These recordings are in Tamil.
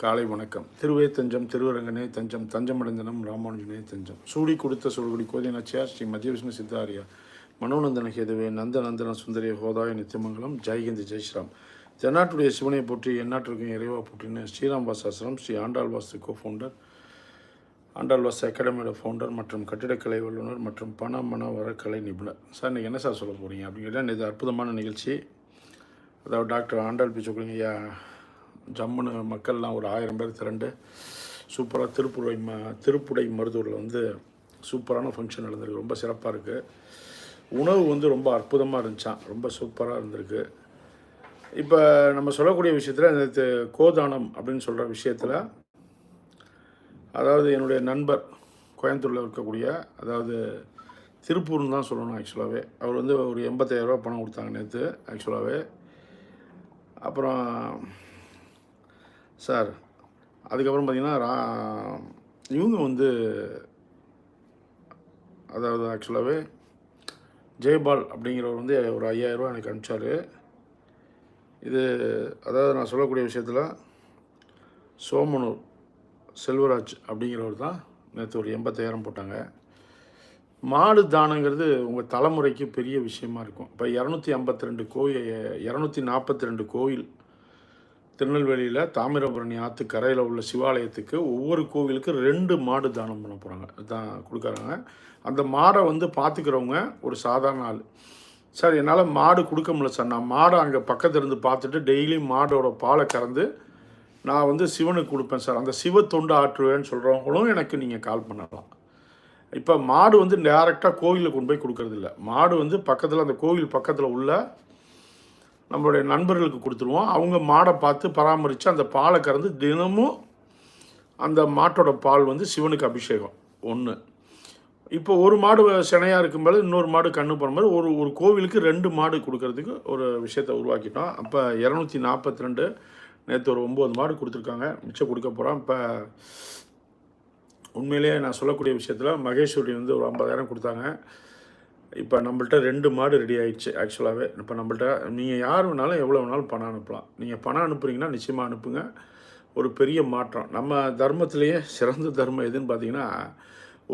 காலை வணக்கம். திருவே தஞ்சம் திருவரங்கனே தஞ்சம் தஞ்சமடைந்தனம் ராமானுஜனே தஞ்சம். சூடி கொடுத்த சூழ்குடி கோதை நச்சியார் ஸ்ரீ மத்திய விஷ்ணு சித்தாரியா மனோநந்தன ஹேதுவே நந்த நந்தன சுந்தரிய ஹோதாய நித்தியமங்கலம் ஜெய்ஹிந்த் ஜெய்ஸ்ராம் தென்னாட்டுடைய சிவனை போற்றி எந்நாட்டிற்கும் இறைவா போற்றின ஸ்ரீராம் வாசாசிரம் ஸ்ரீ ஆண்டாள் வாஸ்து கோ ஃபவுண்டர் ஆண்டாள் வாஸ் அகாடமியோட ஃபவுண்டர் மற்றும் கட்டிடக்கலை வல்லுநர் மற்றும் பண மன வரக்கலை நிபுணர். சார் இன்றைக்கி என்ன சார் சொல்ல போகிறீங்க அப்படின்னு கேட்டால் இது அற்புதமான நிகழ்ச்சி. அதாவது டாக்டர் ஆண்டாள் பி. ஐயா ஜம்முன்னு மக்கள்லாம் ஒரு ஆயிரம் பேர் திரண்டு சூப்பராக திருப்புரை ம திருப்புடை மருதூரில் வந்து சூப்பரான ஃபங்க்ஷன் நடந்திருக்கு. ரொம்ப சிறப்பாக இருக்குது உணவு வந்து ரொம்ப அற்புதமாக இருந்துச்சான் ரொம்ப சூப்பராக இருந்திருக்கு. இப்போ நம்ம சொல்லக்கூடிய விஷயத்தில் இந்த கோதானம் அப்படின்னு சொல்கிற விஷயத்தில் அதாவது என்னுடைய நண்பர் கோயம்புத்தூரில் இருக்கக்கூடிய அதாவது திருப்பூர்னு தான் சொல்லணும் ஆக்சுவலாகவே அவர் வந்து ஒரு எண்பத்தாயிரரூபா பணம் கொடுத்தாங்க நேற்று ஆக்சுவலாகவே அப்புறம் சார் அதுக்கப்புறம் பார்த்தீங்கன்னா ரா இவங்க வந்து அதாவது ஆக்சுவலாகவே ஜெய்பால் அப்படிங்கிறவர் வந்து ஒரு ஐயாயிரரூபா எனக்கு அனுப்பிச்சாரு. இது அதாவது நான் சொல்லக்கூடிய விஷயத்தில் சோமனூர் செல்வராஜ் அப்படிங்கிறவர் தான் நேற்று ஒரு எண்பத்தாயிரம் போட்டாங்க. மாடு தானங்கிறது உங்கள் தலைமுறைக்கு பெரிய விஷயமா இருக்கும். இப்போ இரநூத்தி ஐம்பத்தி ரெண்டு கோயில் இரநூத்தி நாற்பத்தி ரெண்டு கோயில் திருநெல்வேலியில் தாமிரபரணி ஆற்று கரையில் உள்ள சிவாலயத்துக்கு ஒவ்வொரு கோவிலுக்கு ரெண்டு மாடு தானம் பண்ண போகிறாங்க தான் கொடுக்குறாங்க. அந்த மாடை வந்து பார்த்துக்கிறவங்க ஒரு சாதாரண ஆள். சார் என்னால் மாடு கொடுக்க முடியல சார். நான் மாடை அங்கே பக்கத்தில் இருந்து பார்த்துட்டு டெய்லியும் மாடோட பாலை கறந்து நான் வந்து சிவனுக்கு கொடுப்பேன் சார். அந்த சிவ தொண்டு ஆற்றுவேன்னு சொல்கிறவங்களும் எனக்கு நீங்கள் கால் பண்ணலாம். இப்போ மாடு வந்து டேரெக்டாக கோவிலில் கொண்டு போய் கொடுக்கறதில்ல. மாடு வந்து பக்கத்தில் அந்த கோவில் பக்கத்தில் உள்ள நம்மளுடைய நண்பர்களுக்கு கொடுத்துருவோம். அவங்க மாடை பார்த்து பராமரித்து அந்த பாலை கறந்து தினமும் அந்த மாட்டோட பால் வந்து சிவனுக்கு அபிஷேகம். ஒன்று இப்போ ஒரு மாடு சினையாக இருக்கும்போது இன்னொரு மாடு கண்ணு போகிற மாதிரி ஒரு ஒரு கோவிலுக்கு ரெண்டு மாடு கொடுக்கறதுக்கு ஒரு விஷயத்தை உருவாக்கிட்டோம். அப்போ இரநூத்தி நாற்பத்தி ரெண்டு நேற்று ஒரு ஒம்பது மாடு கொடுத்துருக்காங்க. மிச்சம் கொடுக்க போகிறோம் இப்போ உண்மையிலேயே நான் சொல்லக்கூடிய விஷயத்தில் மகேஸ்வரி வந்து ஒரு ஐம்பதாயிரம் கொடுத்தாங்க. இப்போ நம்மள்ட்ட ரெண்டு மாடு ரெடி ஆயிடுச்சு ஆக்சுவலாகவே இப்போ நம்மள்ட்ட நீங்கள் யார் வேணாலும் எவ்வளோ வேணாலும் பணம் அனுப்பலாம். நீங்கள் பணம் அனுப்புறீங்கன்னா நிச்சயமாக அனுப்புங்க. ஒரு பெரிய மாற்றம். நம்ம தர்மத்திலேயே சிறந்த தர்மம் எதுன்னு பார்த்தீங்கன்னா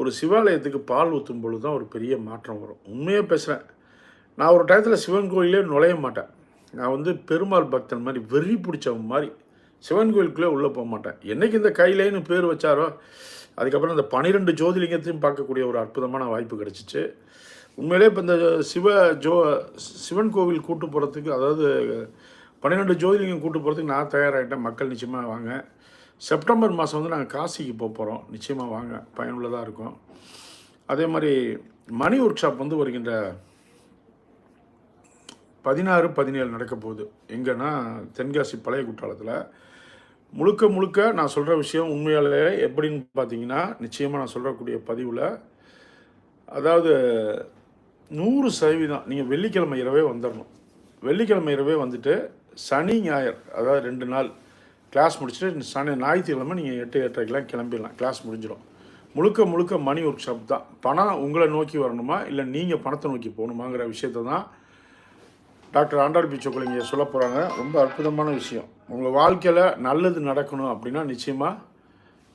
ஒரு சிவாலயத்துக்கு பால் ஊற்றும் பொழுது தான் ஒரு பெரிய மாற்றம் வரும். உண்மையாக பேசுகிறேன் நான் ஒரு டயத்தில் சிவன் கோயிலே நுழைய மாட்டேன். நான் வந்து பெருமாள் பக்தன் மாதிரி வெறி பிடிச்சவன் மாதிரி சிவன் கோயிலுக்குள்ளே உள்ளே போக மாட்டேன். என்னைக்கு இந்த கையிலேன்னு பேர் வச்சாரோ அதுக்கப்புறம் இந்த பனிரெண்டு ஜோதிலிங்கத்தையும் பார்க்கக்கூடிய ஒரு அற்புதமான வாய்ப்பு கிடச்சிச்சு. உண்மையிலே இப்போ இந்த சிவ ஜோ சிவன் கோவில் கூட்டு போகிறதுக்கு அதாவது பன்னிரெண்டு ஜோதிலிங்கம் கூட்டு போகிறதுக்கு நான் தயாராகிட்டேன் மக்கள் நிச்சயமாக வாங்க. செப்டம்பர் மாதம் வந்து நாங்கள் காசிக்கு போக போகிறோம் நிச்சயமாக வாங்க. பயனுள்ளதாக இருக்கும். அதே மாதிரி மணி ஒர்க் ஷாப் வந்து வருகின்ற பதினாறு பதினேழு நடக்க போகுது. எங்கன்னா தென்காசி பழைய குற்றாலத்தில். முழுக்க முழுக்க நான் சொல்கிற விஷயம் உண்மையாலே எப்படின்னு பார்த்தீங்கன்னா நிச்சயமாக நான் சொல்லக்கூடிய பதிவில் அதாவது நூறு சதவீதம் நீங்கள் வெள்ளிக்கிழமை இரவே வந்துடணும் வெள்ளிக்கிழமை இரவே வந்துட்டு சனி ஞாயிறு அதாவது ரெண்டு நாள் கிளாஸ் முடிச்சுட்டு சனி ஞாயிற்றுக்கிழமை நீங்கள் எட்டு எட்டரைக்கெலாம் கிளம்பிடலாம். கிளாஸ் முடிஞ்சிடும். முழுக்க முழுக்க மணி ஒர்க் ஷாப் தான். பணம் உங்களை நோக்கி வரணுமா? இல்லை நீங்கள் பணத்தை நோக்கி போகணுமாங்கிற விஷயத்தை தான் டாக்டர் ஆண்டாள் பிச்சோக்குள்ள சொல்ல போகிறாங்க ரொம்ப அற்புதமான விஷயம். உங்கள் வாழ்க்கையில் நல்லது நடக்கணும் அப்படின்னா நிச்சயமாக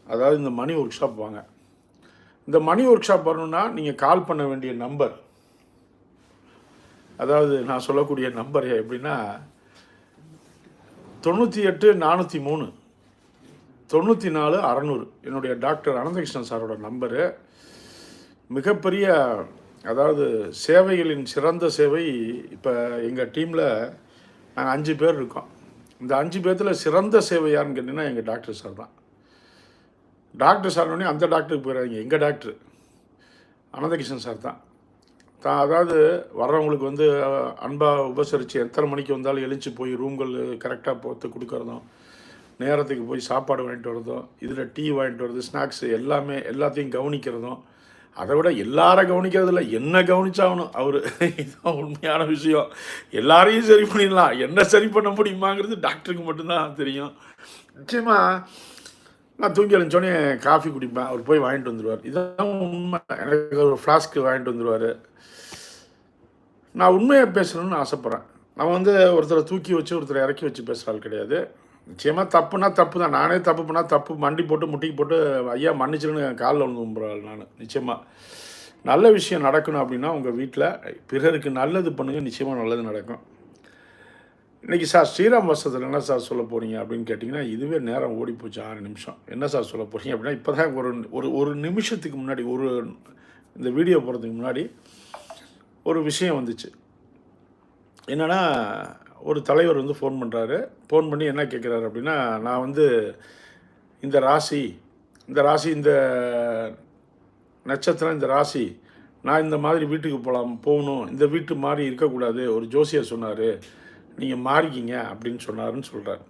அதாவது இந்த மணி ஒர்க் ஷாப் வாங்க. இந்த மணி ஒர்க் ஷாப் வரணுன்னா நீங்கள் கால் பண்ண வேண்டிய நம்பர் அதாவது நான் சொல்லக்கூடிய நம்பர் எப்படின்னா தொண்ணூற்றி எட்டு நானூற்றி மூணு தொண்ணூற்றி நாலு அறநூறு. என்னுடைய டாக்டர் அனந்தகிருஷ்ணன் சாரோட நம்பரு. மிகப்பெரிய அதாவது சேவைகளின் சிறந்த சேவை இப்போ எங்கள் டீமில் நாங்கள் அஞ்சு பேர் இருக்கோம். இந்த அஞ்சு பேர்த்தில் சிறந்த சேவை யாருன்னு கேட்டிங்கன்னா எங்கள் டாக்டர் சார் தான். டாக்டர் சார்னோடனே அந்த டாக்டருக்கு போயிடாதீங்க எங்கள் டாக்டர்? அனந்தகிருஷ்ணன் சார் தான். தான் அதாவது வர்றவங்களுக்கு வந்து அன்பாக உபசரித்து எத்தனை மணிக்கு வந்தாலும் எழுச்சி போய் ரூம்கள் கரெக்டாக போட்டு கொடுக்கறதும் நேரத்துக்கு போய் சாப்பாடு வாங்கிட்டு வரதும் இதில் டீ வாங்கிட்டு வரது ஸ்நாக்ஸ் எல்லாமே எல்லாத்தையும் கவனிக்கிறதும் அதை விட எல்லாரும் கவனிக்கிறதில்ல என்ன கவனிச்சாகணும்? அவர் இதுதான் உண்மையான விஷயம். எல்லாரையும் சரி பண்ணிடலாம். என்ன சரி பண்ண முடியுமாங்கிறது டாக்டருக்கு மட்டும்தான் தெரியும். நிச்சயமாக நான் தூங்கி எழுந்தோடனே காஃபி குடிப்பேன். அவர் போய் வாங்கிட்டு வந்துடுவார். இதுதான் உண்மை. எனக்கு ஒரு ஃப்ளாஸ்க்கு வாங்கிட்டு வந்துடுவார். நான் உண்மையை பேசணும்னு ஆசைப்பட்றேன். நான் வந்து ஒருத்தரை தூக்கி வச்சு ஒருத்தரை இறக்கி வச்சு பேசுகிறாள் கிடையாது. நிச்சயமாக தப்புனா தப்பு தான் நானே தப்பு பண்ணால் தப்பு மண்டி போட்டு முட்டிக்கு போட்டு ஐயா மன்னிச்சிருன்னு காலில் வந்து கும்பிட்றாள் நான். நிச்சயமாக நல்ல விஷயம் நடக்கணும் அப்படின்னா உங்கள் வீட்டில் பிறருக்கு நல்லது பண்ணுங்கள் நிச்சயமாக நல்லது நடக்கும். இன்றைக்கி சார் ஸ்ரீராம் வசத்தில் என்ன சார் சொல்ல போகிறீங்க அப்படின்னு கேட்டிங்கன்னா இதுவே நேரம் ஓடி போச்சு ஆறு நிமிஷம். என்ன சார் சொல்ல போகிறீங்க அப்படின்னா இப்போ தான் ஒரு ஒரு ஒரு நிமிஷத்துக்கு முன்னாடி ஒரு இந்த வீடியோ போகிறதுக்கு முன்னாடி ஒரு விஷயம் வந்துச்சு. என்னென்னா ஒரு தலைவர் வந்து ஃபோன் பண்ணுறாரு ஃபோன் பண்ணி என்ன கேட்குறாரு அப்படின்னா நான் வந்து இந்த ராசி இந்த ராசி இந்த நட்சத்திரம் இந்த ராசி நான் இந்த மாதிரி வீட்டுக்கு போகலாம் போகணும். இந்த வீட்டு மாதிரி இருக்கக்கூடாது. ஒரு ஜோசியர் சொன்னார் நீங்கள் மாறிக்கிங்க அப்படின்னு சொன்னாருன்னு சொல்கிறார்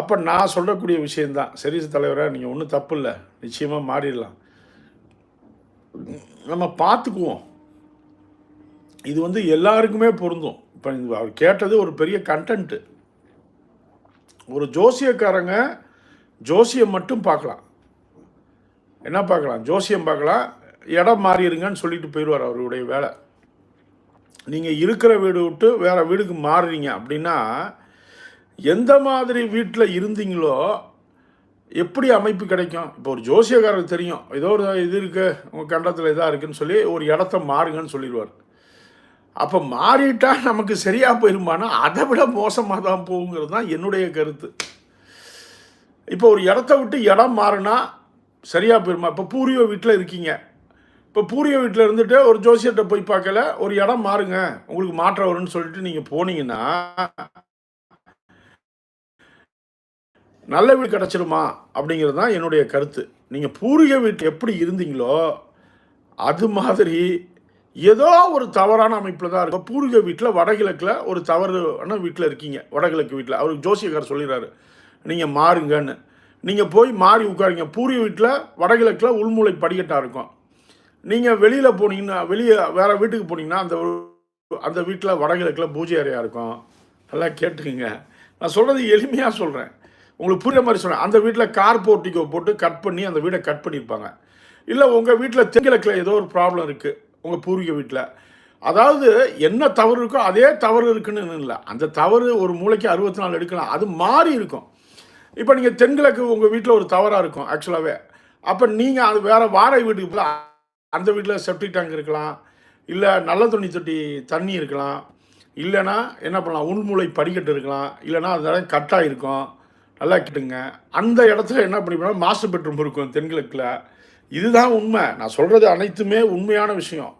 அப்போ நான் சொல்லக்கூடிய விஷயந்தான் சரி தலைவராக நீங்கள் ஒன்றும் தப்பு இல்லை. நிச்சயமாக மாறிடலாம். நம்ம பார்த்துக்குவோம். இது வந்து எல்லாருக்குமே பொருந்தும். இப்போ அவர் கேட்டது ஒரு பெரிய கண்டென்ட்டு ஒரு ஜோசியக்காரங்க ஜோசியம் மட்டும் பார்க்கலாம். என்ன பார்க்கலாம்? ஜோசியம் பார்க்கலாம். இடம் மாறிடுங்கன்னு சொல்லிட்டு போயிடுவார் அவருடைய வேலை. நீங்கள் இருக்கிற வீடு விட்டு வேறு வீடுக்கு மாறுறீங்க அப்படின்னா எந்த மாதிரி வீட்டில் இருந்தீங்களோ எப்படி அமைப்பு கிடைக்கும்? இப்போ ஒரு ஜோசியக்காரருக்கு தெரியும். ஏதோ ஒரு இது இருக்குது உங்கள் கண்டத்தில் இதாக இருக்குதுன்னு சொல்லி ஒரு இடத்த மாறுங்கன்னு சொல்லிடுவார். அப்போ மாறிட்டால் நமக்கு சரியாக போயிருமானா அதை விட மோசமாக தான் போகுங்கிறது தான் என்னுடைய கருத்து. இப்போ ஒரு இடத்த விட்டு இடம் மாறினா சரியாக போயிருமா? இப்போ பூரியோ வீட்டில் இருக்கீங்க. இப்போ பூரியோ வீட்டில் இருந்துட்டு ஒரு ஜோசியர்கிட்ட போய் பார்க்கல ஒரு இடம் மாறுங்க உங்களுக்கு மாற்றம் வரும்னு சொல்லிட்டு நீங்கள் போனீங்கன்னா நல்ல வீடு கிடச்சிருமா? அப்படிங்கிறது தான் என்னுடைய கருத்து. நீங்கள் பூர்வீக வீட்டில் எப்படி இருந்தீங்களோ அது மாதிரி ஏதோ ஒரு தவறான அமைப்பில் தான் இருக்கும் பூர்வீக வீட்டில் வடகிழக்கில் ஒரு தவறான வீட்டில் இருக்கீங்க. வடகிழக்கு வீட்டில் அவருக்கு ஜோசியக்கார் சொல்லிடுறாரு நீங்கள் மாறுங்கன்னு. நீங்கள் போய் மாறி உட்காருங்க. பூர்வீக வீட்டில் வடகிழக்கில் உள்மூளை படிக்கட்டாக இருக்கும். நீங்கள் வெளியில் போனீங்கன்னா வெளியே வேறு வீட்டுக்கு போனீங்கன்னா அந்த அந்த வீட்டில் வடகிழக்கில் பூஜை அறையாக இருக்கும். நல்லா கேட்டுக்குங்க. நான் சொல்கிறது எளிமையாக சொல்கிறேன் உங்களுக்கு புரியுற மாதிரி சொல்கிறேன் அந்த வீட்டில் கார் போர்ட்டிக்கோ போட்டு கட் பண்ணி அந்த வீடை கட் பண்ணியிருப்பாங்க இல்லை உங்கள் வீட்டில் தென்கிழக்கில் ஏதோ ஒரு ப்ராப்ளம் இருக்குது உங்கள் பூர்வீக வீட்டில் அதாவது என்ன தவறு இருக்கோ அதே தவறு இருக்குன்னு இல்லை அந்த தவறு ஒரு மூளைக்கு அறுபத்தி நாலு எடுக்கலாம். அது மாறி இருக்கும். இப்போ நீங்கள் தென்கிழக்கு உங்கள் வீட்டில் ஒரு தவறாக இருக்கும் ஆக்சுவலாகவே அப்போ நீங்கள் அது வேறு வாடகை வீட்டுக்கு போய் அந்த வீட்டில் செப்டிக் டேங்க் இருக்கலாம். இல்லை நல்ல துணி தொட்டி தண்ணி இருக்கலாம். இல்லைன்னா என்ன பண்ணலாம்? உள்மூளை படிக்கட்டு இருக்கலாம். இல்லைன்னா அந்த இடம் கட்டாக இருக்கும் நல்லா கேட்டுங்க. அந்த இடத்துல என்ன பண்ணி மாஸ்டர் பெட்ரூம் இருக்கும் தென்கிழக்கில். இதுதான் உண்மை. நான் சொல்கிறது அனைத்துமே உண்மையான விஷயம்.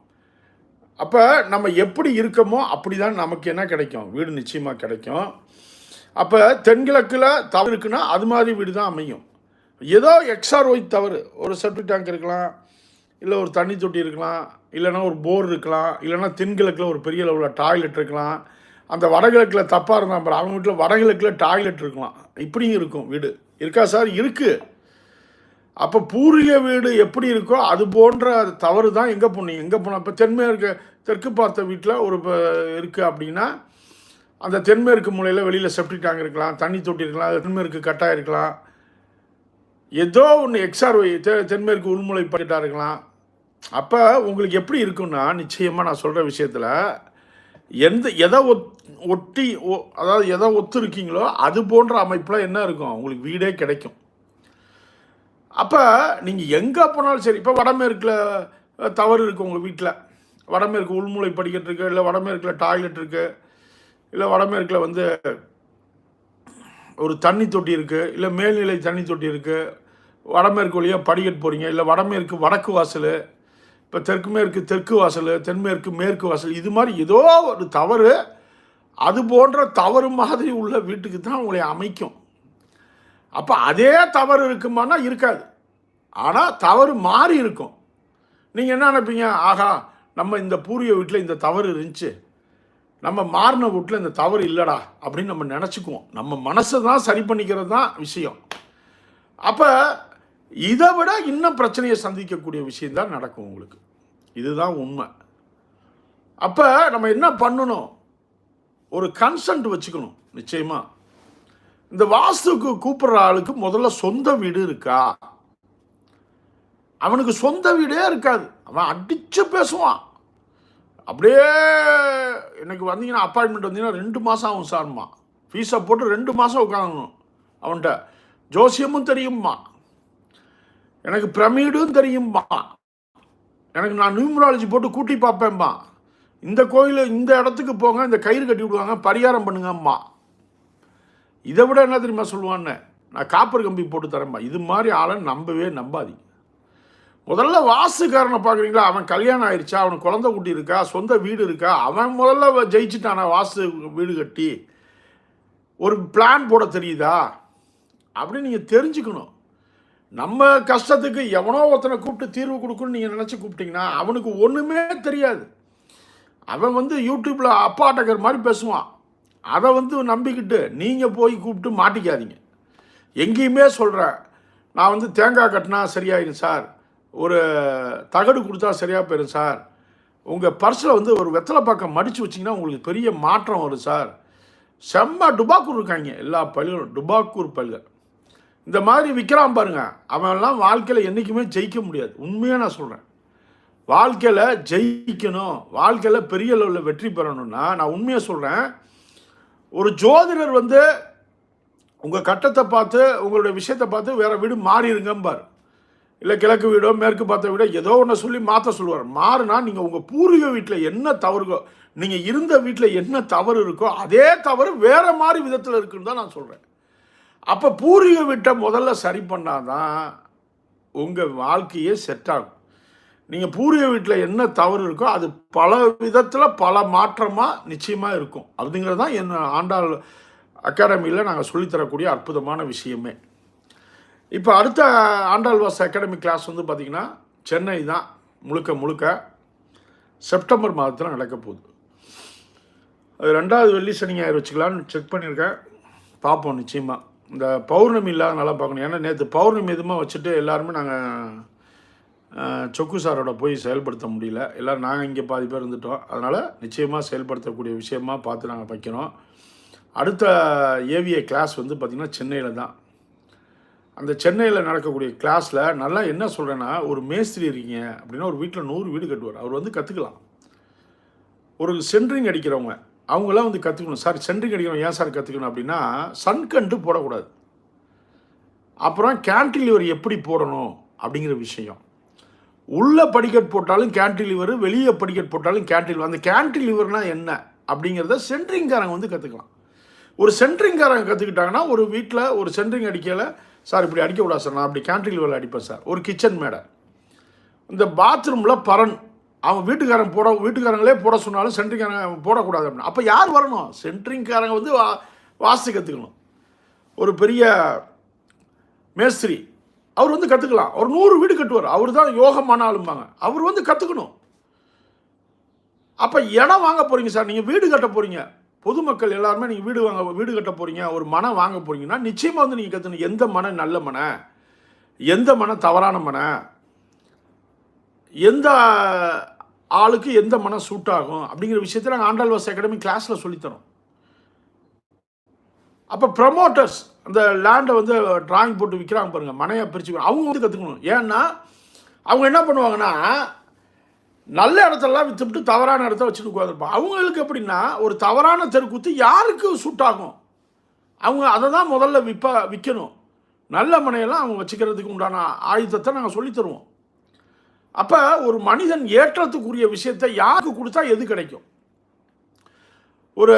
அப்போ நம்ம எப்படி இருக்கோமோ அப்படி தான் நமக்கு என்ன கிடைக்கும்? வீடு நிச்சயமாக கிடைக்கும். அப்போ தென்கிழக்கில் தவறு இருக்குன்னா அது மாதிரி வீடு தான் அமையும். ஏதோ எக்ஸ்ஆர் ஒய் தவறு. ஒரு செப்டிக் டேங்க் இருக்கலாம் இல்லை ஒரு தண்ணி தொட்டி இருக்கலாம் இல்லைன்னா ஒரு போர் இருக்கலாம் இல்லைன்னா தென்கிழக்கில் ஒரு பெரிய லெவலில் டாய்லெட் இருக்கலாம். அந்த வடகிழக்கில் தப்பாக இருந்தால் அப்புறம் அவங்க வீட்டில் வடகிழக்கில் டாய்லெட் இருக்கலாம். இப்படியும் இருக்கும் வீடு. இருக்கா சார்? இருக்குது அப்போ பூர்வீக வீடு எப்படி இருக்கோ அது போன்ற தவறு தான் எங்கே போனீங்க? எங்கே போனோம் இப்போ தென்மேற்கு தெற்கு பார்த்த வீட்டில் ஒரு இருக்குது அப்படின்னா அந்த தென்மேற்கு மூலையில் வெளியில் செப்டி டேங்க் இருக்கலாம் தண்ணி தொட்டி இருக்கலாம் தென்மேற்கு கட்டாக இருக்கலாம். ஏதோ ஒன்று எக்ஸ்ஆர்ஒய் தெ தென்மேற்கு உள்முறை பண்ணிட்டா இருக்கலாம். அப்போ உங்களுக்கு எப்படி இருக்குன்னா நிச்சயமாக நான் சொல்கிற விஷயத்தில் எந்த எதை ஒத் ஒட்டி அதாவது எதை ஒத்து இருக்கீங்களோ அது போன்ற அமைப்பில் என்ன இருக்கும்? உங்களுக்கு வீடே கிடைக்கும். அப்போ நீங்கள் எங்கே போனாலும் சரி இப்போ வடமேற்கில் தவறு இருக்குது உங்கள் வீட்டில் வடமேற்கு உள்மூளை படிக்கட்டு இருக்குது இல்லை வடமேற்கில் டாய்லெட் இருக்குது இல்லை வடமேற்கில் வந்து ஒரு தண்ணி தொட்டி இருக்குது இல்லை மேல்நிலை தண்ணி தொட்டி இருக்குது வடமேற்கு வழியாக படிக்கட்டு போகிறீங்க இல்லை வடமேற்கு வடக்கு வாசல் இப்போ தெற்கு மேற்கு தெற்கு வாசல் தென்மேற்கு மேற்கு வாசல் இது மாதிரி ஏதோ ஒரு தவறு அது போன்ற தவறு மாதிரி உள்ள வீட்டுக்கு தான் உங்களை அமைக்கும். அப்போ அதே தவறு இருக்குமானா இருக்காது. ஆனால் தவறு மாறி இருக்கும். நீங்கள் என்ன நினைப்பீங்க? ஆகா நம்ம இந்த பூர்வீக வீட்டில் இந்த தவறு இருந்துச்சு. நம்ம மாறின வீட்டில் இந்த தவறு இல்லைடா அப்படின்னு நம்ம நினச்சிக்குவோம். நம்ம மனசை தான் சரி பண்ணிக்கிறது தான் விஷயம். அப்போ இதை விட இன்னும் பிரச்சனையை சந்திக்கக்கூடிய விஷயந்தான் நடக்கும் உங்களுக்கு. இதுதான் உண்மை. அப்போ நம்ம என்ன பண்ணணும்? ஒரு கன்சன்ட் வச்சுக்கணும். நிச்சயமாக இந்த வாஸ்துக்கு கூப்பிடுற ஆளுக்கு முதல்ல சொந்த வீடு இருக்கா? அவனுக்கு சொந்த வீடே இருக்காது. அவன் அடித்து பேசுவான். அப்படியே எனக்கு வந்தீங்கன்னா அப்பாயின்மெண்ட் வந்தீங்கன்னா ரெண்டு மாதம் ஆகும் சார்மா ஃபீஸை போட்டு ரெண்டு மாதம் உட்காந்துணும் அவன்கிட்ட. ஜோசியமும் தெரியும்மா. எனக்கு பிரமிடும் தெரியும்மா. எனக்கு நான் நியூமராலஜி போட்டு கூட்டி பார்ப்பேன்ம்மா இந்த கோயில் இந்த இடத்துக்கு போங்க இந்த கயிறு கட்டி விடுவாங்க பரிகாரம் பண்ணுங்கம்மா. இதை விட என்ன தெரியுமா சொல்லுவான்னு? நான் காப்பர் கம்பி போட்டு தரேன்ப்பா இது மாதிரி ஆளை நம்பவே நம்பாதீங்க. முதல்ல வாசுக்காரனை பார்க்குறீங்களா? அவன் கல்யாணம் ஆயிடுச்சா அவனுக்கு குழந்தை குட்டி இருக்கா? சொந்த வீடு இருக்கா? அவன் முதல்ல ஜெயிச்சுட்டானா வாசு வீடு கட்டி? ஒரு பிளான் போட தெரியுதா? அப்படின்னு நீங்கள் தெரிஞ்சுக்கணும். நம்ம கஷ்டத்துக்கு எவனோ ஒருத்தனை கூப்பிட்டு தீர்வு கொடுக்குன்னு நீங்கள் நினச்சி கூப்பிட்டீங்கன்னா அவனுக்கு ஒன்றுமே தெரியாது. அவன் வந்து யூடியூப்பில் அப்பாட்டக்கர் மாதிரி பேசுவான். அதை வந்து நம்பிக்கிட்டு நீங்கள் போய் கூப்பிட்டு மாட்டிக்காதீங்க. எங்கேயுமே சொல்கிறேன் நான் வந்து தேங்காய் கட்டினா சரியாயிடும் சார். ஒரு தகடு கொடுத்தா சரியாக போயிடும் சார். உங்கள் பர்ஸில் வந்து ஒரு வெத்தலை பக்கம் மடித்து வச்சிங்கன்னா உங்களுக்கு பெரிய மாற்றம் வரும் சார். செம்ம டுபாக்கூர் இருக்காங்க எல்லா பள்ளிகளும் டுபாக்கூர் பல்கள் இந்த மாதிரி விற்கிறான் பாருங்கள் அவன்லாம் வாழ்க்கையில் என்றைக்குமே ஜெயிக்க முடியாது. உண்மையாக நான் சொல்கிறேன் வாழ்க்கையில் ஜெயிக்கணும் வாழ்க்கையில் பெரிய லெவலில் வெற்றி பெறணும்னா நான் உண்மையாக சொல்கிறேன் ஒரு ஜோதிடர் வந்து உங்கள் கட்டத்தை பார்த்து உங்களுடைய விஷயத்தை பார்த்து வேறு வீடு மாறிடுங்கம்பார் இல்லை கிழக்கு வீடோ மேற்கு பார்த்த வீடோ ஏதோ ஒன்று சொல்லி மாற்ற சொல்லுவார். மாறுனா நீங்கள் உங்கள் பூர்வீக வீட்டில் என்ன தவறுகோ நீங்கள் இருந்த வீட்டில் என்ன தவறு இருக்கோ அதே தவறு வேறு மாதிரி விதத்தில் இருக்குன்னு தான் நான் சொல்கிறேன் அப்போ பூர்வீக வீட்டை முதல்ல சரி பண்ணாதான் உங்கள் வாழ்க்கையே செட் ஆகும். நீங்கள் பூர்வீக வீட்டில் என்ன தவறு இருக்கோ அது பல விதத்தில் பல மாற்றமாக நிச்சயமாக இருக்கும். அப்படிங்கிறது தான் என் ஆண்டாள் அகாடமியில் நாங்கள் சொல்லித்தரக்கூடிய அற்புதமான விஷயமே. இப்போ அடுத்த ஆண்டாள் ஆண்டாள்வாஸ் அகாடமி கிளாஸ் வந்து பார்த்திங்கன்னா சென்னை தான் முழுக்க முழுக்க செப்டம்பர் மாதத்தில் நடக்க போகுது. அது ரெண்டாவது வெள்ளி சனி ஞாயிறு வச்சுக்கலான்னு செக் பண்ணியிருக்கேன். பார்ப்போம் நிச்சயமாக இந்த பௌர்ணமி இல்லாதனால பார்க்கணும் ஏன்னா நேற்று பௌர்ணமி எதுவுமே வச்சுட்டு எல்லாருமே நாங்கள் சொக்கு சாரோட போய் செயல்படுத்த முடியல. எல்லோரும் நாங்கள் இங்கே பாதி பேர் இருந்துட்டோம். அதனால் நிச்சயமாக செயல்படுத்தக்கூடிய விஷயமா பார்த்து நாங்கள் வைக்கிறோம். அடுத்த ஏவிஏ கிளாஸ் வந்து பார்த்திங்கன்னா சென்னையில் தான். அந்த சென்னையில் நடக்கக்கூடிய கிளாஸில் நல்லா என்ன சொல்கிறேன்னா ஒரு மேஸ்திரி இருக்கீங்க அப்படின்னா ஒரு வீட்டில் நூறு வீடு கட்டுவார். அவர் வந்து கற்றுக்கலாம் ஒரு சென்ட்ரிங் அடிக்கிறவங்க அவங்களாம் வந்து கற்றுக்கணும் சார் சென்ட்ரிங் அடிக்கிறவங்க ஏன் சார் கற்றுக்கணும் அப்படின்னா சன் கண்டு போடக்கூடாது. அப்புறம் கேன்டிலிவர் எப்படி போடணும் அப்படிங்கிற விஷயம். உள்ள படிக்கட் போட்டாலும் கேன்டிலிவர் வெளியே படிக்கட் போட்டாலும் கேன்டிலிவர் அந்த கேன்டிலிவர்னால் என்ன அப்படிங்கிறத சென்ட்ரிங்காரங்க வந்து கற்றுக்கலாம் ஒரு சென்ட்ரிங்காரங்க கற்றுக்கிட்டாங்கன்னா ஒரு வீட்டில் ஒரு சென்ட்ரிங் அடிக்கலை சார் இப்படி அடிக்க விடாது சார் நான் அப்படி கேன்டிலிவரில் அடிப்பேன் சார். ஒரு கிச்சன் மேடை. இந்த பாத்ரூமில் பரன். அவன் வீட்டுக்காரன் போட வீட்டுக்காரங்களே போட சொன்னாலும் சென்ட்ரிங்காரங்க போடக்கூடாது அப்படின்னு. அப்போ யார் வரணும்? சென்ட்ரிங்காரங்க வந்து வா வாசி கற்றுக்கணும் ஒரு பெரிய மேஸ்திரி அவர் வந்து கற்றுக்கலாம் அவர் நூறு வீடு கட்டுவார். அவர் தான் யோகமான ஆளும்பாங்க அவர் வந்து கற்றுக்கணும் அப்போ இடம் வாங்க போகிறீங்க சார். நீங்கள் வீடு கட்ட போகிறீங்க பொதுமக்கள் எல்லாருமே நீங்கள் வீடு வாங்க வீடு கட்ட போகிறீங்க ஒரு மனம் வாங்க போகிறீங்கன்னா நிச்சயமாக வந்து நீங்கள் கற்றுக்கணும் எந்த மனம் நல்ல மனை? எந்த மனம் தவறான மனை? எந்த ஆளுக்கு எந்த மனம் சூட் ஆகும்? அப்படிங்கிற விஷயத்தை நாங்கள் ஆண்டாள்வாஸ் அகாடமி கிளாஸில் சொல்லித்தரோம். அப்போ ப்ரமோட்டர்ஸ் அந்த லேண்டை வந்து டிராயிங் போட்டு விற்கிறாங்க பாருங்கள் மனையை பிரித்து அவங்க வந்து கற்றுக்கணும் ஏன்னா அவங்க என்ன பண்ணுவாங்கன்னா நல்ல இடத்தெல்லாம் விற்றுவிட்டு தவறான இடத்த வச்சுட்டு உட்காந்துருப்பாங்க அவங்களுக்கு எப்படின்னா ஒரு தவறான தெருக்கூத்து யாருக்கு சூட் ஆகும்? அவங்க அதை தான் முதல்ல விற்ப விற்கணும் நல்ல மனையெல்லாம் அவங்க வச்சுக்கிறதுக்கு உண்டான ஆயுதத்தை நாங்கள் சொல்லித்தருவோம் அப்போ ஒரு மனிதன் ஏற்றத்துக்குரிய விஷயத்தை யாருக்கு கொடுத்தா எது கிடைக்கும்? ஒரு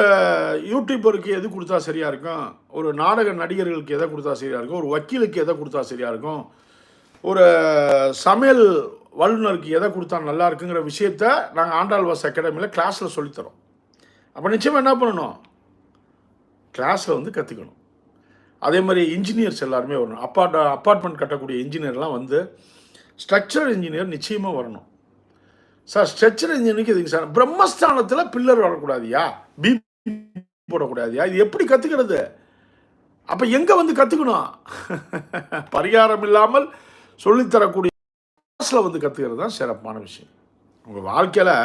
யூடியூபருக்கு எது கொடுத்தா சரியாக இருக்கும்? ஒரு நாடக நடிகர்களுக்கு எதை கொடுத்தா சரியாக இருக்கும்? ஒரு வக்கீலுக்கு எதை கொடுத்தா சரியாக இருக்கும்? ஒரு சமையல் வல்லுநருக்கு எதை கொடுத்தா நல்லா இருக்குங்கிற விஷயத்த நாங்கள் ஆண்டாள்வாஸ் அகாடமியில் கிளாஸில் சொல்லித்தரோம். அப்போ நிச்சயமாக என்ன பண்ணணும்? கிளாஸில் வந்து கற்றுக்கணும் அதே மாதிரி இன்ஜினியர்ஸ் எல்லாருமே வரணும். அப்பார்ட் அப்பார்ட்மெண்ட் கட்டக்கூடிய இன்ஜினியர்லாம் வந்து ஸ்ட்ரக்சர் இன்ஜினியர் நிச்சயமாக வரணும். சார் ஸ்ட்ரெச்சர் இன்ஜினியருக்கு எதுக்கு சார். பிரம்மஸ்தானத்தில் பில்லர் வரக்கூடாதியா? பி போடக்கூடாதியா? இது எப்படி கற்றுக்கிறது அப்போ எங்கே வந்து கற்றுக்கணும் பரிகாரம் இல்லாமல் சொல்லித்தரக்கூடிய கிளாஸில் வந்து கற்றுக்கிறது தான் சிறப்பான விஷயம். உங்கள் வாழ்க்கையில்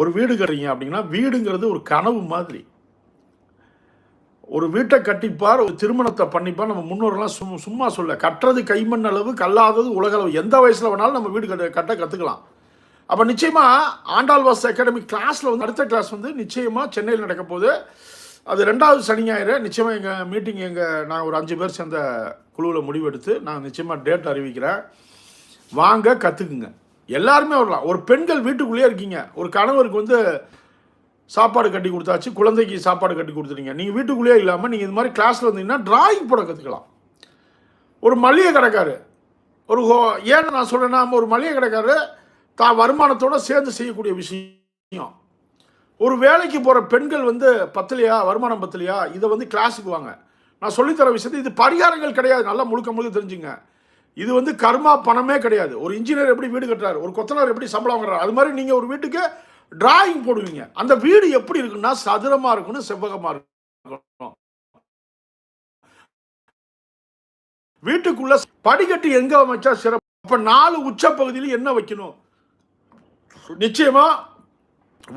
ஒரு வீடு கட்டுறீங்க அப்படின்னா வீடுங்கிறது ஒரு கனவு மாதிரி. ஒரு வீட்டை கட்டிப்பார் ஒரு திருமணத்தை பண்ணிப்பார் நம்ம முன்னோர்கள்லாம் சும்மா சும்மா சொல்ல கட்டுறது கைமண் அளவு கல்லாதது உலகளவு. எந்த வயசில் வேணாலும் நம்ம வீடு கட்ட கட்ட கற்றுக்கலாம் அப்போ நிச்சயமாக ஆண்டாள்வாஸ் அகாடமி கிளாஸில் வந்து அடுத்த கிளாஸ் வந்து நிச்சயமாக சென்னையில் நடக்க போகுது. அது ரெண்டாவது சனி ஞாயிறு. நிச்சயமாக எங்கள் மீட்டிங் எங்கள் நான் ஒரு அஞ்சு பேர் சேர்ந்த குழுவில் முடிவெடுத்து நான் நிச்சயமாக டேட் அறிவிக்கிறேன். வாங்க கற்றுக்குங்க எல்லாருமே வரலாம். ஒரு பெண்கள் வீட்டுக்குள்ளேயே இருக்கீங்க. ஒரு கணவருக்கு வந்து சாப்பாடு கட்டி கொடுத்தாச்சு குழந்தைக்கு சாப்பாடு கட்டி கொடுத்துட்டீங்க. நீங்கள் வீட்டுக்குள்ளேயே இல்லாமல் நீங்கள் இது மாதிரி கிளாஸில் வந்தீங்கன்னா டிராயிங் போட கற்றுக்கலாம் ஒரு மளிகை கடைக்காரு. ஒரு ஹோ- ஏன்னு நான் சொல்கிறேன்னா ஒரு மளிகை கடைக்காரு தான் வருமானத்தோடு சேர்ந்து செய்யக்கூடிய விஷயம். ஒரு வேலைக்கு போகிற பெண்கள் வந்து பத்தலையா வருமானம் பத்தலையா இதை வந்து கிளாஸுக்கு வாங்க நான் சொல்லித்தர விஷயத்தை இது பரிகாரங்கள் கிடையாது. நல்லா முழுக்க முழுக்க தெரிஞ்சுங்க. இது வந்து கர்மா பணமே கிடையாது. ஒரு இன்ஜினியர் எப்படி வீடு கட்டுறாரு ஒரு கொத்தனார் எப்படி சம்பளம் வாங்குறாரு அது மாதிரி நீங்கள் ஒரு வீட்டுக்கு டிராயிங் போடுவீங்க. அந்த வீடு எப்படி இருக்குன்னா சதுரமாக இருக்கணும் செவ்வகமாக இருக்கணும். வீட்டுக்குள்ள படிக்கட்டு எங்க அமைச்சா சிறப்பு? அப்ப நாலு உச்ச பகுதியில் என்ன வைக்கணும்? நிச்சயமாக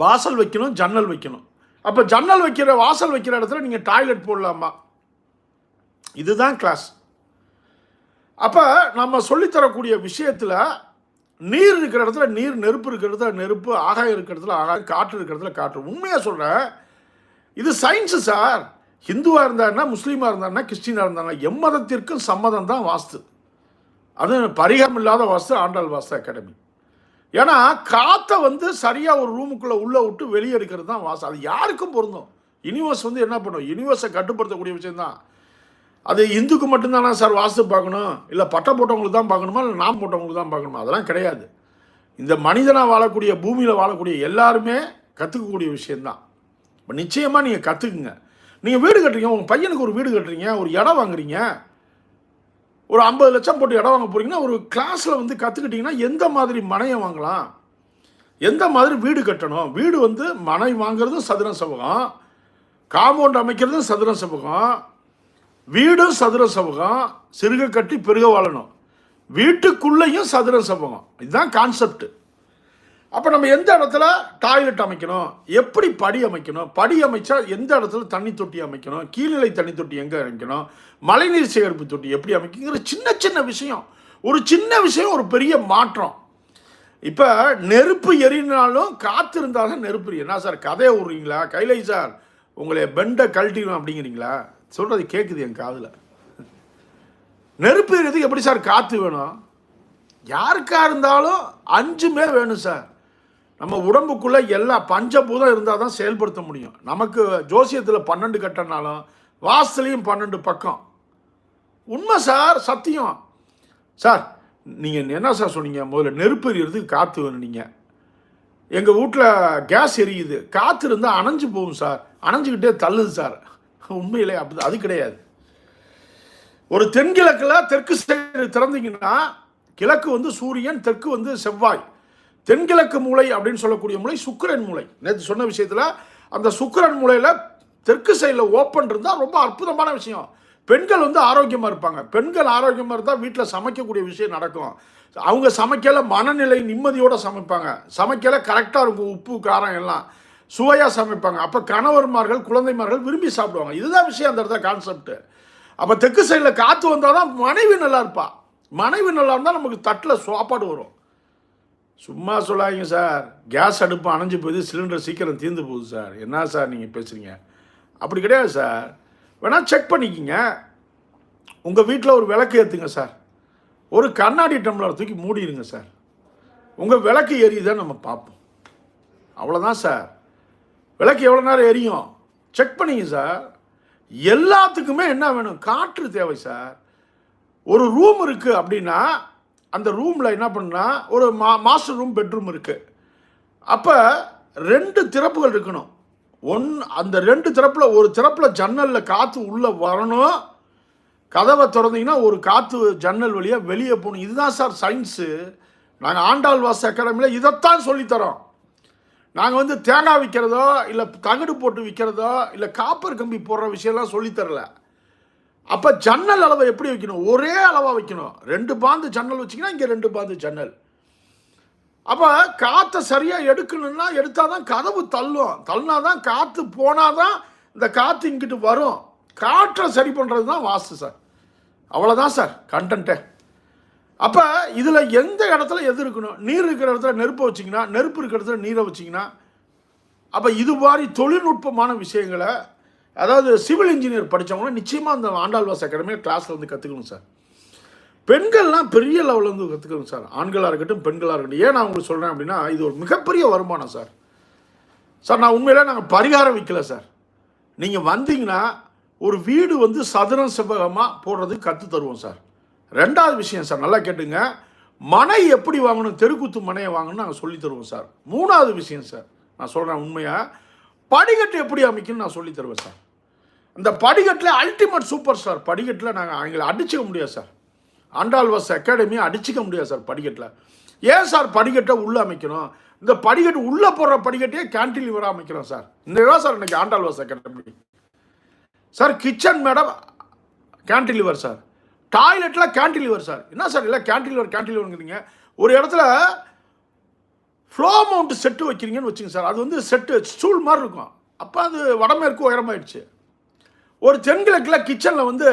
வாசல் வைக்கணும் ஜன்னல் வைக்கணும். அப்போ ஜன்னல் வைக்கிற வாசல் வைக்கிற இடத்துல நீங்கள் டாய்லெட் போடலாமா? இதுதான் கிளாஸ் அப்போ நம்ம சொல்லித்தரக்கூடிய விஷயத்தில் நீர் இருக்கிற இடத்துல நீர் நெருப்பு இருக்கிற இடத்துல நெருப்பு ஆகாயம் இருக்கிற இடத்துல ஆகாயம் காற்று இருக்கிற இடத்துல காற்று. உண்மையாக சொல்கிறேன் இது சயின்ஸு சார் ஹிந்துவாக இருந்தாருன்னா முஸ்லீமாக இருந்தாருன்னா கிறிஸ்டினாக இருந்தாருன்னா எம்மதத்திற்கும் சம்மதம் தான் வாஸ்து. அது பரிகாரம் இல்லாத வாஸ்து ஆண்டாள் வாஸ்து அகாடமி ஏன்னா காற்றை வந்து சரியாக ஒரு ரூமுக்குள்ளே உள்ளே விட்டு வெளியே எடுக்கிறது தான் வாசம். அது யாருக்கும் பொருந்தும். யூனிவர்ஸ் வந்து என்ன பண்ணும்? யூனிவர்ஸை கட்டுப்படுத்தக்கூடிய விஷயம்தான் அது இந்துக்கு மட்டும்தானா சார் வாஸ்து பார்க்கணும்? இல்லை பட்டை போட்டவங்களுக்கு தான் பார்க்கணுமா? இல்லை நாம் போட்டவங்களுக்கு தான் பார்க்கணுமா? அதெல்லாம் கிடையாது. இந்த மனிதனாக வாழக்கூடிய பூமியில் வாழக்கூடிய எல்லாருமே கற்றுக்கக்கூடிய விஷயம்தான் இப்போ நிச்சயமாக நீங்கள் கற்றுக்குங்க நீங்கள் வீடு கட்டுறீங்க உங்கள் பையனுக்கு ஒரு வீடு கட்டுறீங்க ஒரு இடம் வாங்குறீங்க ஒரு ஐம்பது லட்சம் போட்டு இடம் வாங்க போகிறீங்கன்னா ஒரு கிளாஸில் வந்து கற்றுக்கிட்டிங்கன்னா எந்த மாதிரி மனையை வாங்கலாம்? எந்த மாதிரி வீடு கட்டணும்? வீடு வந்து மனை வாங்குறதும் சதுர செவகம் காம்பவுண்ட் அமைக்கிறதும் சதுர செவகம் வீடும் சதுர செவகம் சிறுக கட்டி பெருக வாழணும். வீட்டுக்குள்ளேயும் சதுர செவகம் இதுதான் கான்செப்ட் அப்போ நம்ம எந்த இடத்துல டாய்லெட் அமைக்கணும்? எப்படி படி அமைக்கணும்? படி அமைச்சா எந்த இடத்துல தண்ணி தொட்டி அமைக்கணும்? கீழ்நிலை தண்ணி தொட்டி எங்கே அமைக்கணும்? மழைநீர் சேகரிப்பு தொட்டி எப்படி அமைக்குங்கிற சின்ன சின்ன விஷயம். ஒரு சின்ன விஷயம் ஒரு பெரிய மாற்றம். இப்போ நெருப்பு எரினாலும் காற்று இருந்தாலும் நெருப்பு என்ன சார் கதையை விடுறீங்களா? கைலை சார் உங்களை பெண்டை கழட்டிடும் அப்படிங்கிறீங்களா? சொல்கிறது கேட்குது என் காதில். நெருப்பு எரியதுக்கு எப்படி சார் காற்று வேணும்? யாருக்காக இருந்தாலும் அஞ்சுமே வேணும் சார். நம்ம உடம்புக்குள்ளே எல்லா பஞ்சபூதம் இருந்தால் தான் செயல்படுத்த முடியும். நமக்கு ஜோசியத்தில் பன்னெண்டு கட்டனாலும் வாசலையும் பன்னெண்டு பக்கம். உண்மை சார் சத்தியம். சார் நீங்கள் என்ன சார் சொன்னீங்க? முதல்ல நெருப்பு எறியறதுக்கு காற்று வேணுனீங்க எங்கள் வீட்டில் கேஸ் எரியுது. காற்று இருந்தால் அணைஞ்சு போகும் சார். அணைஞ்சுக்கிட்டே தள்ளுது சார். உண்மையிலே அப்படி அது கிடையாது. ஒரு தென்கிழக்கில் தெற்கு சைடு திறந்தீங்கன்னா கிழக்கு வந்து சூரியன் தெற்கு வந்து செவ்வாய். தென்கிழக்கு மூலை அப்படின்னு சொல்லக்கூடிய மூளை சுக்கிரன் மூலை. நேற்று சொன்ன விஷயத்தில் அந்த சுக்கரன் மூலையில் தெற்கு சைடில் ஓப்பன் இருந்தால் ரொம்ப அற்புதமான விஷயம். பெண்கள் வந்து ஆரோக்கியமாக இருப்பாங்க. பெண்கள் ஆரோக்கியமாக இருந்தால் வீட்டில் சமைக்கக்கூடிய விஷயம் நடக்கும். அவங்க சமைக்கல மனநிலை நிம்மதியோடு சமைப்பாங்க. சமைக்கல கரெக்டாக இருக்கும். உப்பு காரம் எல்லாம் சுவையாக சமைப்பாங்க. அப்போ கணவர்மார்கள் குழந்தைமார்கள் விரும்பி சாப்பிடுவாங்க. இதுதான் விஷயம் அந்த இடத்துல கான்செப்ட்டு அப்போ தெற்கு சைடில் காற்று வந்தால் தான் மனைவி நல்லா இருப்பா. மனைவி நல்லா இருந்தால் நமக்கு தட்டில் சாப்பாடு வரும். சும்மா சொல்லாதீங்க சார். கேஸ் அடுப்பு அணைஞ்சு போகுது சிலிண்டர் சீக்கிரம் தீர்ந்து போகுது சார். என்ன சார் நீங்கள் பேசுகிறீங்க அப்படி கிடையாது சார். வேணால் செக் பண்ணிக்கிங்க. உங்கள் வீட்டில் ஒரு விளக்கு ஏற்றுங்க சார். ஒரு கண்ணாடி டம்ளர் தூக்கி மூடிடுங்க சார். உங்கள் விளக்கு எரியுதான் நம்ம பார்ப்போம். அவ்வளோதான் சார். விளக்கு எவ்வளோ நேரம் எரியும்? செக் பண்ணிங்க சார். எல்லாத்துக்குமே என்ன வேணும்? காற்று தேவை சார். ஒரு ரூம் இருக்குது அப்படின்னா அந்த ரூமில் என்ன பண்ணால் ஒரு மா மாஸ்டர் ரூம் பெட்ரூம் இருக்குது அப்போ ரெண்டு திறப்புகள் இருக்கணும். ஒன் அந்த ரெண்டு திறப்பில் ஒரு திறப்பில் ஜன்னலில் காற்று உள்ளே வரணும். கதவை திறந்தீங்கன்னா ஒரு காற்று ஜன்னல் வழியாக வெளியே போகணும். இதுதான் சார் சயின்ஸு நாங்கள் ஆண்டாள் வாச அகாடமியில் இதைத்தான் சொல்லித்தரோம். நாங்கள் வந்து தேங்காய் விற்கிறதோ இல்லை தகடு போட்டு விற்கிறதோ இல்லை காப்பர் கம்பி போடுற விஷயம்லாம் சொல்லித்தரல அப்போ ஜன்னல் அளவை எப்படி வைக்கணும்? ஒரே அளவாக வைக்கணும். ரெண்டு பாந்து ஜன்னல் வச்சிங்கன்னா இங்கே ரெண்டு பாந்து ஜன்னல். அப்போ காற்றை சரியாக எடுக்கணும்னா எடுத்தால் தான் கதவு தள்ளும். தள்ளினா தான் காற்று போனால் தான் இந்த காற்று இங்கிட்டு வரும். காற்றை சரி பண்ணுறது தான் வாஸ்து சார். அவ்வளோதான் சார் கண்டென்ட்டே அப்போ இதில் எந்த இடத்துல எது இருக்கணும்? நீர் இருக்கிற இடத்துல நெருப்பை வச்சிங்கன்னா நெருப்பு இருக்கிற இடத்துல நீரை வச்சிங்கன்னா அப்போ இது மாதிரி தொழில்நுட்பமான விஷயங்களை அதாவது சிவில் இன்ஜினியர் படித்தவங்களாம் நிச்சயமாக அந்த ஆண்டாள்வாஸ் அகாடமியில் கிளாஸில் வந்து கற்றுக்கணும் சார். பெண்கள்லாம் பெரிய லெவலில் வந்து கற்றுக்கணும் சார். ஆண்களாக இருக்கட்டும் பெண்களாக இருக்கட்டும். ஏன் நான் உங்களுக்கு சொல்கிறேன் அப்படின்னா இது ஒரு மிகப்பெரிய வருமானம் சார். சார் நான் உண்மையிலே நாங்கள் பரிகாரம் வைக்கல சார். நீங்கள் வந்தீங்கன்னா ஒரு வீடு வந்து சதுரம் செவ்வகமாக போடுறதுக்கு கற்று தருவோம் சார். ரெண்டாவது விஷயம் சார் நல்லா கேட்டுங்க. மனை எப்படி வாங்கணும் தெருக்குத்து மனையை வாங்கணும்னு நாங்கள் சொல்லி தருவோம் சார். மூணாவது விஷயம் சார் நான் சொல்கிறேன் உண்மையாக படிக்கட்டு எப்படி அமைக்கணும்னு நான் சொல்லி தருவேன் சார். இந்த படிக்கட்டில் அல்டிமேட் சூப்பர் ஸ்டார் படிக்கட்டில் நாங்கள் அவங்களை அடிச்சுக்க முடியாது சார் ஆண்டாள்வாஸ் அகாடமியை அடிச்சுக்க முடியாது சார் படிக்கட்டில். ஏன் சார் படிக்கட்டை உள்ளே அமைக்கணும்? இந்த படிக்கட்டு உள்ளே போடுற படிக்கட்டையே கேன்டிலிவராக அமைக்கிறோம் சார் இந்த இடம் சார் இன்னைக்கு ஆண்டாள்வாஸ் academy sir kitchen madam cantilever sir டாய்லெட்டில் cantilever sir என்ன சார் இல்லை கேன்டிலிவர் கேன்டிலிவருங்கிறீங்க ஒரு இடத்துல ஃப்ளோ மவுண்ட் செட்டு வைக்கிறீங்கன்னு வச்சுங்க சார் அது வந்து செட்டு ஸ்டூல் மாதிரி இருக்கும். அப்போ அது வடமேற்கு உயரமாயிடுச்சு. ஒரு தென்கிழக்கில் கிச்சனில் வந்து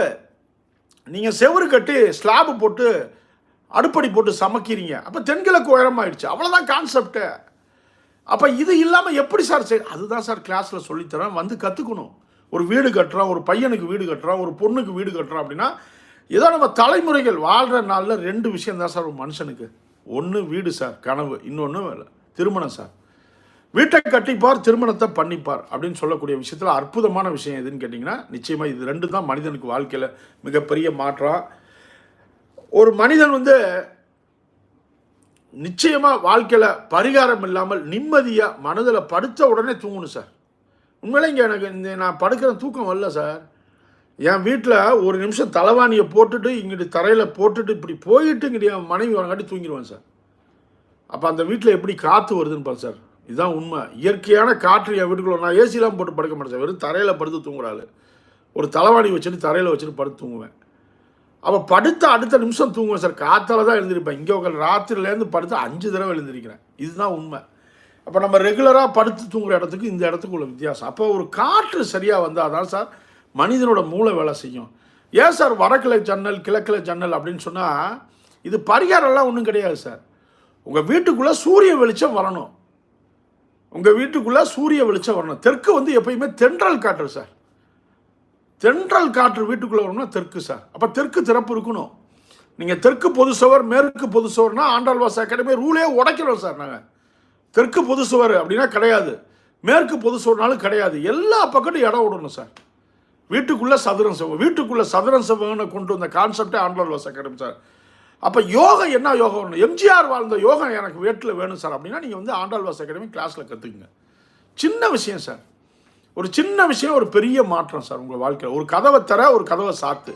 நீங்கள் செவுரு கட்டி ஸ்லாபு போட்டு அடுப்படி போட்டு சமைக்கிறீங்க. அப்போ தென்கிழக்கு உயரமாயிடுச்சு. அவ்வளோதான் கான்செப்ட்டு அப்போ இது இல்லாமல் எப்படி சார் செய் அதுதான் சார் கிளாஸில் சொல்லித்தரேன் வந்து கற்றுக்கணும் ஒரு வீடு கட்டுறோம் ஒரு பையனுக்கு வீடு கட்டுறோம் ஒரு பொண்ணுக்கு வீடு கட்டுறோம் அப்படின்னா ஏதோ நம்ம தலைமுறைகள் வாழ்கிற நாளில் ரெண்டு விஷயம் தான் சார் ஒரு மனுஷனுக்கு. ஒன்று வீடு சார் கனவு. இன்னொன்று திருமணம் சார். வீட்டை கட்டிப்பார் திருமணத்தை பண்ணிப்பார் அப்படின்னு சொல்லக்கூடிய விஷயத்தில் அற்புதமான விஷயம் எதுன்னு கேட்டிங்கன்னா நிச்சயமாக இது ரெண்டு தான் மனிதனுக்கு வாழ்க்கையில் மிகப்பெரிய மாற்றம் ஒரு மனிதன் வந்து நிச்சயமாக வாழ்க்கையில் பரிகாரம் இல்லாமல் நிம்மதியாக மனதில் படுத்த உடனே தூங்கணும் சார். உண்மையிலே இங்கே எனக்கு இந்த நான் படுக்கிற தூக்கம் வரல சார். என் வீட்டில் ஒரு நிமிஷம் தலைவாணியை போட்டுட்டு இங்கிட்டு தரையில் போட்டுட்டு இப்படி போயிட்டு இங்கிட்டு என் மனைவி வரங்காட்டி தூங்கிடுவேன் சார். அப்போ அந்த வீட்டில் எப்படி காற்று வருதுன்னு பாரு சார். இதுதான் உண்மை. இயற்கையான காற்று என் வீட்டுக்குள்ள நான் ஏசிலாம் போட்டு படுக்க மாட்டேன் வெறும் தரையில் படுத்து தூங்குறாள். ஒரு தலைவாணி வச்சுட்டு தரையில் வச்சுட்டு படுத்து தூங்குவேன். அப்போ படுத்த அடுத்த நிமிஷம் தூங்குவேன் சார். காற்றால தான் எழுந்திருப்பேன். இங்கே உட்காந்து ராத்திரிலேருந்து படுத்து அஞ்சு தடவை எழுந்திருக்கிறேன். இதுதான் உண்மை. அப்போ நம்ம ரெகுலராக படுத்து தூங்குற இடத்துக்கு இந்த இடத்துக்கு உள்ள வித்தியாசம். அப்போ ஒரு காற்று சரியாக வந்தால் தான் சார் மனிதனோட மூளை வேலை செய்யும். ஏன் சார் வடக்கிழ ஜன்னல் கிழக்கிழ ஜன்னல் அப்படின்னு சொன்னால் இது பரிகாரம்லாம் ஒன்றும் கிடையாது சார். உங்கள் வீட்டுக்குள்ளே சூரிய வெளிச்சம் வரணும். உங்கள் வீட்டுக்குள்ளே சூரிய வெளிச்சம் வரணும். தெற்கு வந்து எப்பயுமே தென்றல் காற்று சார். தென்றல் காற்று வீட்டுக்குள்ளே வரணும்னா தெற்கு சார். அப்போ தெற்கு திறப்பு இருக்கணும். நீங்கள் தெற்கு பொது சுவர் மேற்கு பொது சுவர்னா ஆண்டாள்வாஸ் அகாடமி ரூலே உடைக்கிறோம் சார் நாங்கள் தெற்கு பொது சுவர் அப்படின்னா கிடையாது. மேற்கு பொது சுவர்னாலும் கிடையாது. எல்லா பக்கமும் இடம் விடணும் சார். வீட்டுக்குள்ளே சதுரம் செவ்வம் வீட்டுக்குள்ளே சதுரம் செவ்வம்னு கொண்டு வந்த கான்செப்டே ஆண்டாள்வாஸ் அகாடமி சார். அப்போ யோகம் என்ன யோகம் எம்ஜிஆர் வாழ்ந்த யோகம் எனக்கு வேட்டில் வேணும் சார். அப்படின்னா நீங்கள் வந்து ஆண்டாள்வாஸ் அகாடமி கிளாஸில் கற்றுக்குங்க சின்ன விஷயம் சார். ஒரு சின்ன விஷயம் ஒரு பெரிய மாற்றம் சார் உங்கள் வாழ்க்கையில். ஒரு கதவை தர ஒரு கதவை சாத்து.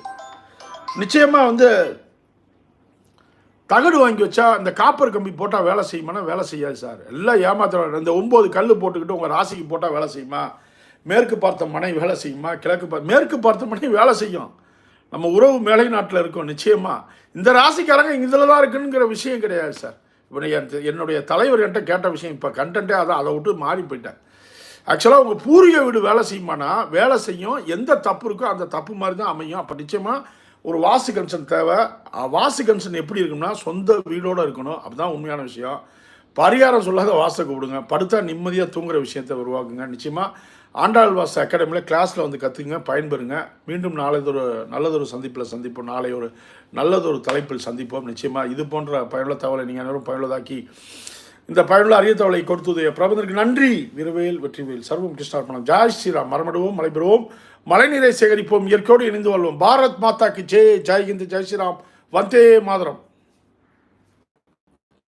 நிச்சயமாக வந்து தகடு வாங்கி வச்சா அந்த காப்பர் கம்பி போட்டால் வேலை செய்யுமானா வேலை செய்யாது சார். எல்லாம் ஏமாத்துறாங்க இந்த ஒம்பது கல் போட்டுக்கிட்டு உங்கள் ராசிக்கு போட்டால் வேலை செய்யுமா? மேற்கு பார்த்த மனை வேலை செய்யுமா? கிழக்கு பார்த்த மேற்கு பார்த்த மனை வேலை செய்யும். நம்ம உறவு மேலை நாட்டில் இருக்கோம் நிச்சயமாக இந்த ராசிக்காரங்க இதில் தான் இருக்குங்கிற விஷயம் கிடையாது சார். இப்போ என்னுடைய தலைவர் என்கிட்ட கேட்ட விஷயம் இப்போ கண்டென்ட்டே அதான் அதை விட்டு மாறி போயிட்டேன் ஆக்சுவலாக உங்கள் பூர்வீக வீடு வேலை செய்யுமானா வேலை செய்யும். எந்த தப்பு இருக்கோ அந்த தப்பு மாதிரி தான் அமையும். அப்போ நிச்சயமாக ஒரு வாசு கன்சன் தேவை. வாசு கன்சன் எப்படி இருக்கும்னா சொந்த வீடோடு இருக்கணும். அதுதான் உண்மையான விஷயம். பரிகாரம் சொல்லாத வாசை கூப்பிடுங்க. படுத்தா நிம்மதியாக தூங்குற விஷயத்தை உருவாக்குங்க. நிச்சயமாக ஆண்டாழ்வாச அகாடமியில் கிளாஸில் வந்து கற்றுக்குங்க பயன்பெறுங்க. மீண்டும் நாளைதொரு நல்லதொரு சந்திப்பில் சந்திப்போம். நாளை ஒரு நல்லதொரு தலைப்பில் சந்திப்போம். நிச்சயமாக இது போன்ற பயனுள்ள தகவலை நீங்கள் அனைவரும் பயனுள்ளதாக்கி இந்த பயனுள்ள அரிய தகவலை கொடுத்தது பிரபந்தருக்கு நன்றி. விரவேல் வெற்றிவேல். சர்வம் கிருஷ்ணார்பணம். ஜாய் ஸ்ரீராம். மரமடுவோம் மலைபெறுவோம். மழைநீரை சேகரிப்போம். இயற்கையோடு இணைந்து வாழ்வோம். பாரத் மாதாக்கு ஜெய் ஜெய் ஹிந்த் ஜெய் Shriram. Vande Mataram.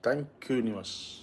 Thank you universe